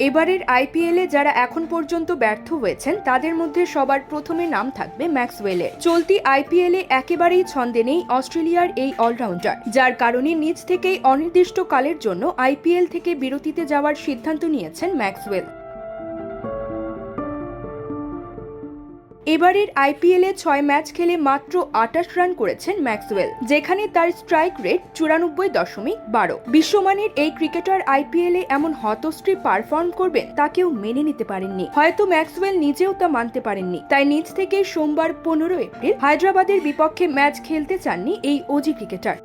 এবারের আইপিএলে যারা এখন পর্যন্ত ব্যর্থ হয়েছেন, তাদের মধ্যে সবার প্রথমে নাম থাকবে ম্যাক্সওয়েলের। চলতি আইপিএলে একেবারেই ছন্দে নেই অস্ট্রেলিয়ার এই অলরাউন্ডার, যার কারণে নিজ থেকেই অনির্দিষ্টকালের জন্য আইপিএল থেকে বিরতিতে যাওয়ার সিদ্ধান্ত নিয়েছেন ম্যাক্সওয়েল। এবারের আইপিএলে ছয় ম্যাচ খেলে মাত্র আটাশ রান করেছেন ম্যাক্সওয়েল, যেখানে তার স্ট্রাইক রেট চুরানব্বই দশমিক বারো। বিশ্বমানের এই ক্রিকেটার আইপিএলে এমন হতশ্রী পারফর্ম করবেন তা কেউ মেনে নিতে পারেননি। হয়তো ম্যাক্সওয়েল নিজেও তা মানতে পারেননি। তাই নিজ থেকে সোমবার পনেরো এপ্রিল হায়দ্রাবাদের বিপক্ষে ম্যাচ খেলতে চাননি এই অজি ক্রিকেটার।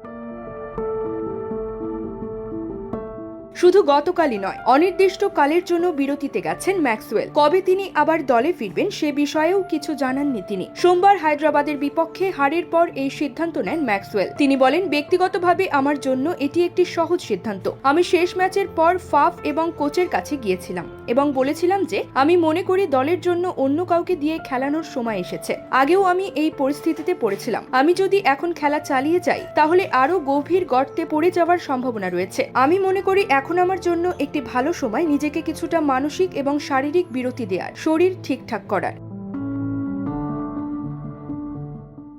শুধু গতকালই নয় অনির্দিষ্ট কালের জন্য বিরতিতে গেছেন ম্যাক্সওয়েল। কবে তিনি আবার দলে ফিরবেন সে বিষয়েও কিছু জানাননি তিনি। সোমবার হায়দ্রাবাদের বিপক্ষে হারের পর এই সিদ্ধান্ত নেন ম্যাক্সওয়েল। তিনি বলেন, ব্যক্তিগতভাবে আমার জন্য এটি একটি সহজ সিদ্ধান্ত। আমি শেষ ম্যাচের পর ফাফ এবং কোচের কাছে গিয়েছিলাম এবং বলেছিলাম যে, আমি মনে করি দলের জন্য অন্য কাউকে দিয়ে খেলানোর সময় এসেছে। আগেও আমি এই পরিস্থিতিতে পড়েছিলাম। আমি যদি এখন খেলা চালিয়ে যাই, তাহলে আরও গভীর গর্তে পড়ে যাওয়ার সম্ভাবনা রয়েছে। আমি মনে করি এখন আমার জন্য একটি ভালো সময় নিজেকে কিছুটা মানসিক এবং শারীরিক বিরতি দেওয়ার শরীর ঠিকঠাক করার।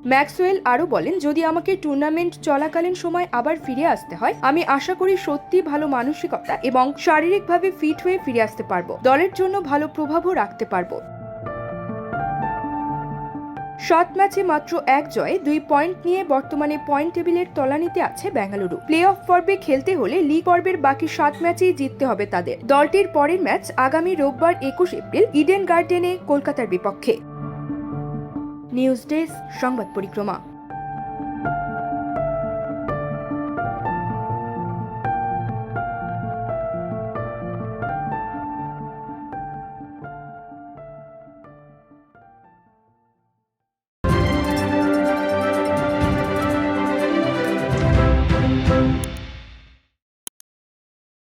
ম্যাক্সওয়েল আরও বলেন, যদি আমাকে টুর্নামেন্ট চলাকালীন সময় আবার ফিরে আসতে হয়, আমি আশা করি সত্যি ভালো মানসিকতা এবং শারীরিকভাবে ফিট হয়ে ফিরে আসতে পারব। দলের জন্য ভালো প্রভাবও রাখতে পারব। সাত ম্যাচে মাত্র এক জয়ে দুই পয়েন্ট নিয়ে বর্তমানে পয়েন্ট টেবিলের তলানিতে আছে বেঙ্গালুরু। প্লে অফ পর্বে খেলতে হলে লিগ পর্বের বাকি সাত ম্যাচেই জিততে হবে তাদের। দলটির পরের ম্যাচ আগামী রোববার একুশ এপ্রিল ইডেন গার্ডেনে, কলকাতার বিপক্ষে। নিউজ ডেস্ক, সংবাদ পরিক্রমা।